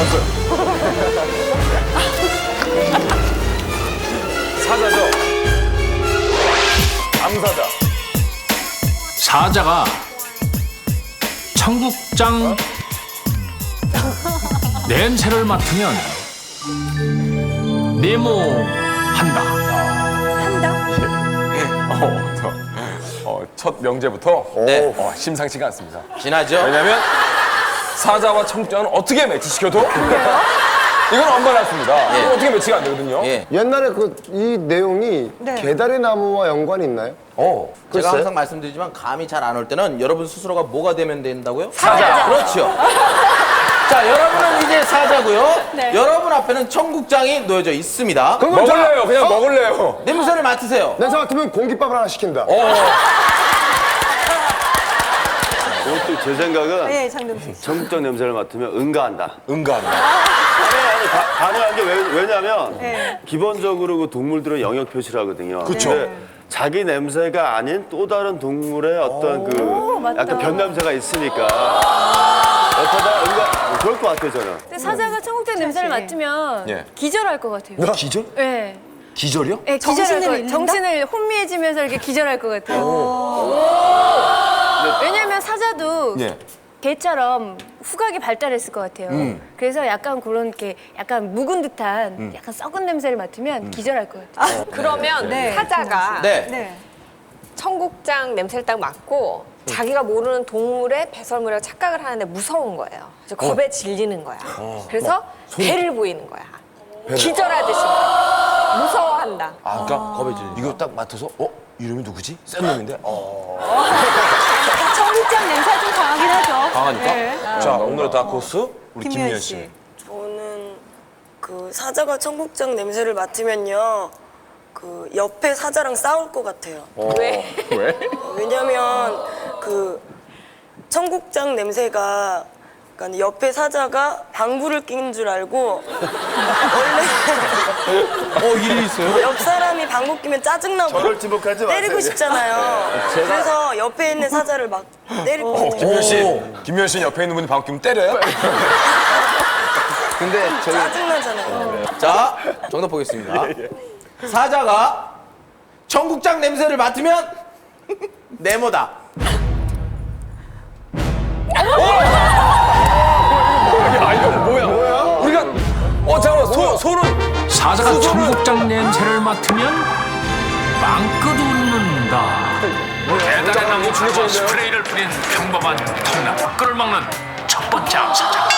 알았어요. 사자죠. 암사자. 사자가 청국장 냄새를 맡으면 네모한다. 어, 저, 어, 첫 명제부터 네. 어, 심상치가 않습니다. 지나죠? 왜냐면 사자와 청국장은 어떻게 매치시켜도 이건 엄마났습니다. 이건 어떻게 매치가 안 되거든요. 예. 옛날에 그 이 내용이 네. 개다리 나무와 연관이 있나요? 어. 제가. 항상 말씀드리지만 감이 잘 안 올 때는 여러분 스스로가 뭐가 되면 된다고요? 사자. 그렇죠. 자, 여러분은 이제 사자고요. 네. 여러분 앞에는 청국장이 놓여져 있습니다. 그럼 저- 먹을래요. 그냥 어? 먹을래요. 냄새를 맡으세요. 냄새 맡으면 공깃밥을 하나 시킨다. 그것도 제 생각은 네, 장동수 씨. 청국장 냄새를 맡으면 응가한다. 응가한다. 아니, 가- 가능한 게 왜, 냐면 네. 기본적으로 그 동물들은 영역 표시를 하거든요. 그쵸. 근데 자기 냄새가 아닌 또 다른 동물의 어떤 그 맞다. 약간 변 냄새가 있으니까 어쩌다 응가 그럴 것 같아요 저는. 근데 사자가 청국장 냄새를 맡으면 예. 기절할 것 같아요. 기절? 네. 기절이요? 네, 기절할 정신을 것 잃는다? 정신을 혼미해지면서 이렇게 기절할 것 같아요. 왜냐면 사자도 예. 개처럼 후각이 발달했을 것 같아요. 그래서 약간 그런 이렇게 약간 묵은 듯한 약간 썩은 냄새를 맡으면 기절할 것 같아요. 그러면 네. 사자가 네. 네. 청국장 냄새를 딱 맡고 자기가 모르는 동물의 배설물이라고 착각을 하는데 무서운 거예요. 그래서 겁에 질리는 거야. 그래서 배를 보이는 거야. 기절하듯이 무서워한다. 아, 그러니까 겁에 질 이거 딱 맡아서 어? 이름이 누구지? 센 놈인데? 어. 청국장 냄새가 좀 강하긴 하죠. 강하니까? 네. 자, 오늘의 다코스 우리 김미연 김미연 씨. 씨. 저는 그 사자가 청국장 냄새를 맡으면요. 그 옆에 사자랑 싸울 것 같아요. 왜? 왜? 왜냐면 그 청국장 냄새가 그러니까 옆에 사자가 방구를 낀 줄 알고 원래 어, 일이 있어요? 옆 사람이 방구 끼면 짜증나고 저를 지목하지 마세요. 때리고 싶잖아요. 그래서 옆에 있는 사자를 막것 같아요. 김미연 씨, 김미연 씨 옆에 있는 분이 방금 끼면 때려요? 근데 저기 짜증나잖아요. 자, 정답 보겠습니다. 사자가 청국장 냄새를 맡으면 네모다. 야, 청국장 냄새를 맡으면 빵긋 웃는다. 계단의 나무 불과 스프레이를 뿌린 평범한 통나무 끓을 막는 첫 번째 암사자.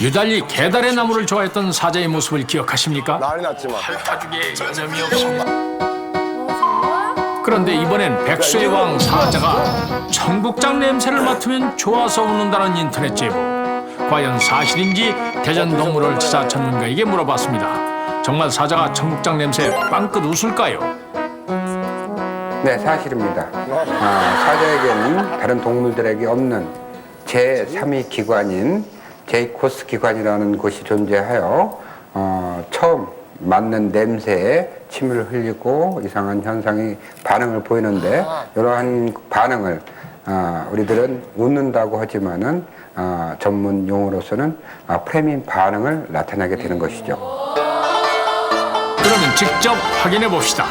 유달리 계달의 나무를 좋아했던 사자의 모습을 기억하십니까? 난리 났지만. 가죽에 여념이 없습니다. 그런데 이번엔 백수의 왕 사자가 청국장 냄새를 맡으면 좋아서 웃는다는 인터넷 제보. 과연 사실인지 대전 동물원 지사 전문가에게 물어봤습니다. 정말 사자가 청국장 냄새에 빵긋 웃을까요? 네, 사실입니다. 아, 사자에게는 다른 동물들에게 없는 제3위 기관인 제이코스 기관이라는 곳이 존재하여 어, 처음 맡는 냄새에 침을 흘리고 이상한 현상이 반응을 보이는데 이러한 반응을 아, 우리들은 웃는다고 하지만은 아, 전문 용어로서는 아, 프레민 반응을 나타내게 되는 것이죠. 그러면 직접 확인해 봅시다.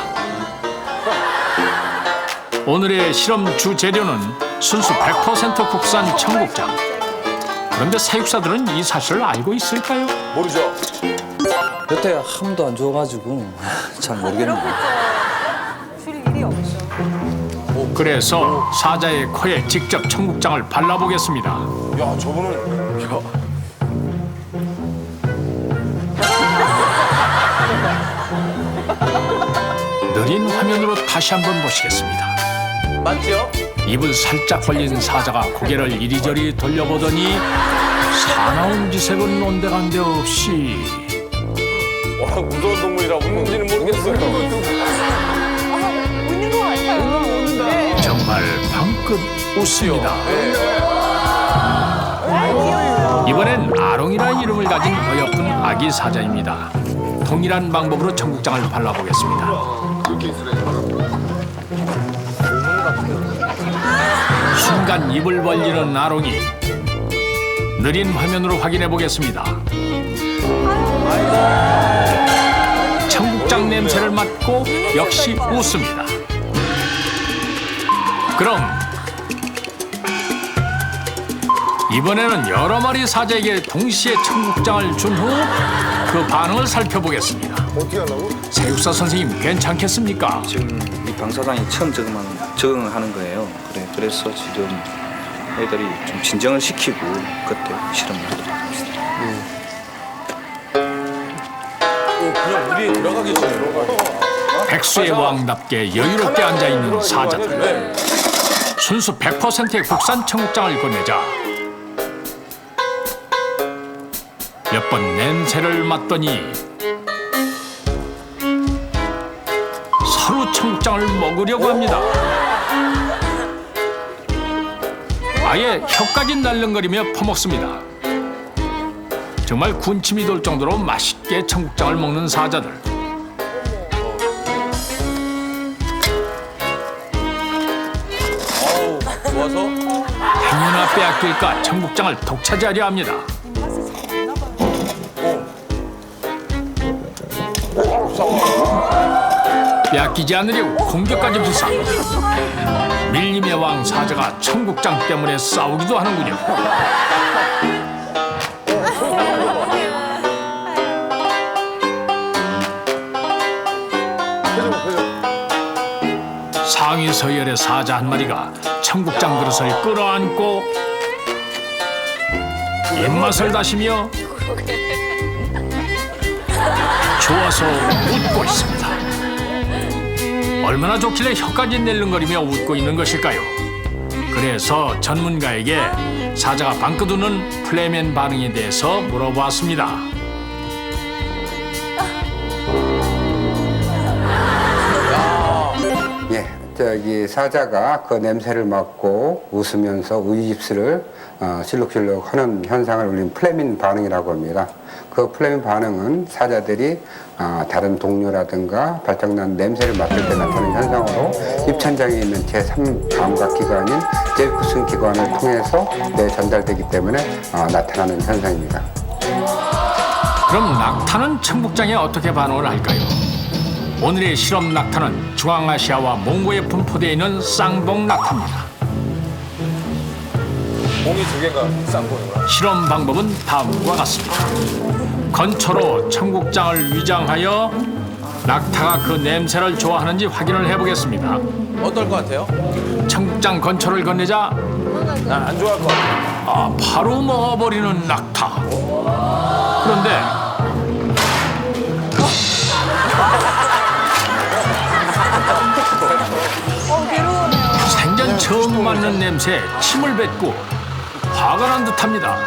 오늘의 실험 주 재료는 순수 100% 국산 청국장. 그런데 사육사들은 이 사실을 알고 있을까요? 모르죠. 여태 한 번도 안 줘가지고 잘 모르겠네요. 그래서 사자의 코에 직접 청국장을 발라보겠습니다. 야, 저분은 야, 느린 화면으로 다시 한번 보시겠습니다. 맞죠? 입을 살짝 벌린 사자가 고개를 이리저리 돌려보더니 사나운 기색은 온데간데 없이 워낙 무서운 동물이라 웃는지는 모르겠어요. 정말 방긋 웃습니다. 이번엔 아롱이라는 이름을 가진 어여쁜 아기 사자입니다. 동일한 방법으로 청국장을 발라보겠습니다. 순간 입을 벌리는 아롱이 느린 화면으로 확인해 보겠습니다. 청국장 냄새를 맡고 역시 웃습니다. 그럼 이번에는 여러 마리 사자에게 동시에 청국장을 준 후 그 반응을 살펴보겠습니다. 어떻게 하려고? 사육사 선생님 괜찮겠습니까? 지금 이 방사장이 처음 적응하는, 적응을 하는 거예요. 그래, 그래서 지금 애들이 좀 진정을 시키고 그때 실험을 하도록 하겠습니다. 그냥 우리에 들어가기 전에 백수의 왕답게 여유롭게 앉아 있는 사자들. 순수 100%의 국산 청국장을 건네자 몇 번 냄새를 맡더니 서로 청국장을 먹으려고 합니다. 아예 혀까지 날름거리며 퍼먹습니다. 정말 군침이 돌 정도로 맛있게 청국장을 먹는 사자들. 좋아서 행여나 빼앗길까 청국장을 독차지하려 합니다. 빼앗기지 않으려고 공격까지 불사합니다. 밀림의 왕 사자가 청국장 때문에 싸우기도 하는군요. 상위 서열의 사자 한 마리가 청국장 그릇을 끌어안고 입맛을 다시며 좋아서 웃고 있습니다. 얼마나 좋길래 혀까지 낼름거리며 웃고 있는 것일까요? 그래서 전문가에게 사자가 방긋 웃는 플레멘 반응에 대해서 물어봤습니다. 저기 사자가 그 냄새를 맡고 웃으면서 의입술을 어, 실룩실룩 하는 현상을 우리는 플레민 반응이라고 합니다. 그 플레민 반응은 사자들이 어, 다른 동료라든가 발정난 냄새를 맡을 때 나타나는 현상으로 입천장에 있는 제3 감각 기관인 제이쿠슨 기관을 통해서 뇌에 전달되기 때문에 어, 나타나는 현상입니다. 그럼 낙타는 청국장에 어떻게 반응을 할까요? 오늘의 실험 낙타는 중앙아시아와 몽고에 분포되어 있는 쌍봉 낙타입니다. 공이 두 개가 쌍봉이구나. 실험 방법은 다음과 같습니다. 건초로 청국장을 위장하여 낙타가 그 냄새를 좋아하는지 확인을 해보겠습니다. 어떨 것 같아요? 청국장 건초를 건네자 난 안 좋아할 것 같아. 아, 바로 먹어버리는 낙타. 그런데 처음 맡는 냄새에 침을 뱉고 화가 난 듯합니다.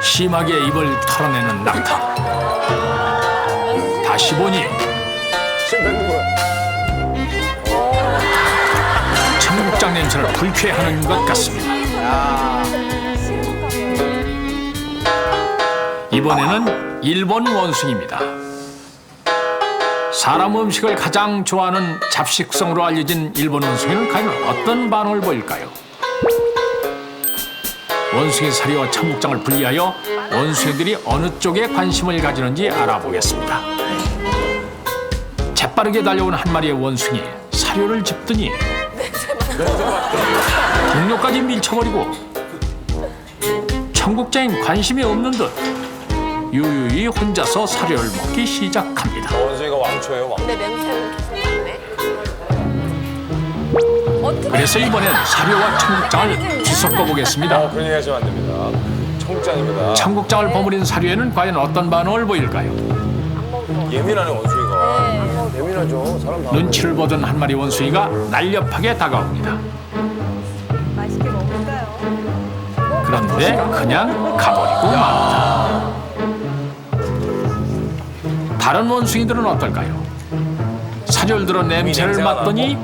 심하게 입을 털어내는 낙타. 다시 보니. 청국장 냄새를 불쾌하는 것 같습니다. 이번에는 일본 원숭이입니다. 사람 음식을 가장 좋아하는 잡식성으로 알려진 일본 원숭이는 과연 어떤 반응을 보일까요? 원숭이 사리와 청국장을 분리하여 원숭이들이 어느 쪽에 관심을 가지는지 알아보겠습니다. 재빠르게 달려온 한 마리의 원숭이 사료를 집더니 동료까지 밀쳐버리고 청국장엔 관심이 없는 듯 유유히 혼자서 사료를 먹기 시작합니다. 원숭이가 왕초예요, 왕. 근데 냄새는 계속 나네. 그래서 이번엔 사료와 청국장을 뒤섞어 보겠습니다. 어, 그런 얘기 하시면 안 됩니다. 청국장입니다. 청국장을 버무린 사료에는 과연 어떤 반응을 보일까요? 예민하네, 원숭이가. 예민하죠. 사람 다. 눈치를 보던 한 마리 원숭이가 날렵하게 다가옵니다. 맛있게 먹을까요? 그런데 그냥 가버리고 맙니다. 다른 원숭이들은 어떨까요? 사료를 들어 냄새를 냄새가 맡더니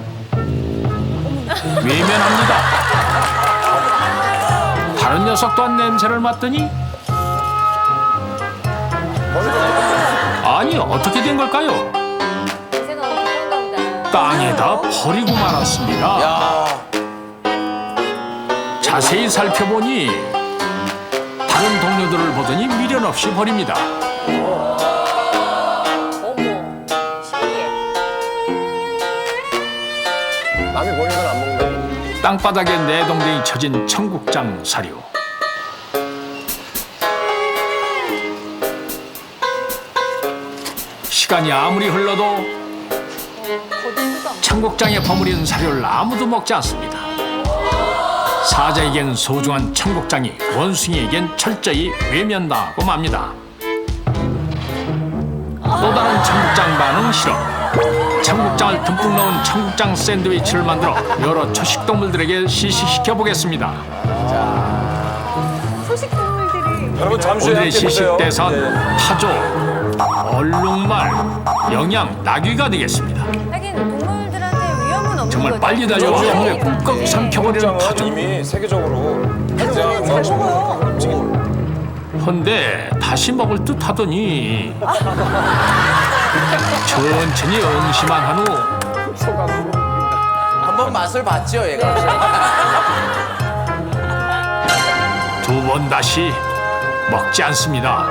외면합니다. 다른 녀석 또한 냄새를 맡더니 아니 어떻게 된 걸까요? 냄새가. 땅에다 버리고 말았습니다. 야 자세히 살펴보니 다른 동료들을 보더니 미련 없이 버립니다. 땅바닥에 내 동댕이 쳐진 청국장 사료. 시간이 아무리 흘러도 청국장에 버무린 사료를 아무도 먹지 않습니다. 사자에겐 소중한 청국장이 원숭이에겐 철저히 외면당하고 맙니다. 또 다른 청국장 반응 실험. 청국장을 듬뿍 넣은 청국장 샌드위치를 만들어 여러 초식 동물들에게 시식시켜 보겠습니다. 소식 동물들이 여러분 잠시 오늘의 함께 시식 보세요. 대상 네. 타조, 얼룩말, 영양, 나귀가 되겠습니다. 하긴 동물들한테 위험은 없는 정말 거죠. 빨리 달려와 그렇죠. 한 번에 꿀꺽 삼켜버리는 타조. 이미 세계적으로 굉장히 헌데 다시 먹을 듯 하더니 천천히 응시만 한 후 한 번 맛을 봤죠, 얘가. 두 번 다시 먹지 않습니다.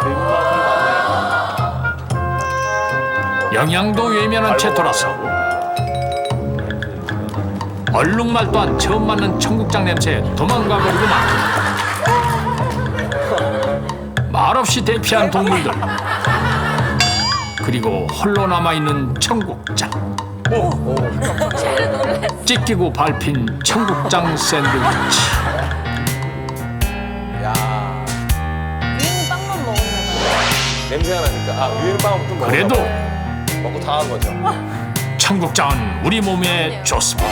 영양도 외면한 채 돌아서 얼룩말 또한 처음 맞는 청국장 냄새에 도망가 버리고만 말없이 대피한 동물들 그리고 홀로 남아있는 청국장 찢기고 밟힌 청국장 샌드위치 위에는 빵만 먹었나. 냄새가 나니까 아 위에는 빵부터 먹어. 그래도 먹고 다 한 거죠. 청국장은 우리 몸에 좋습니다.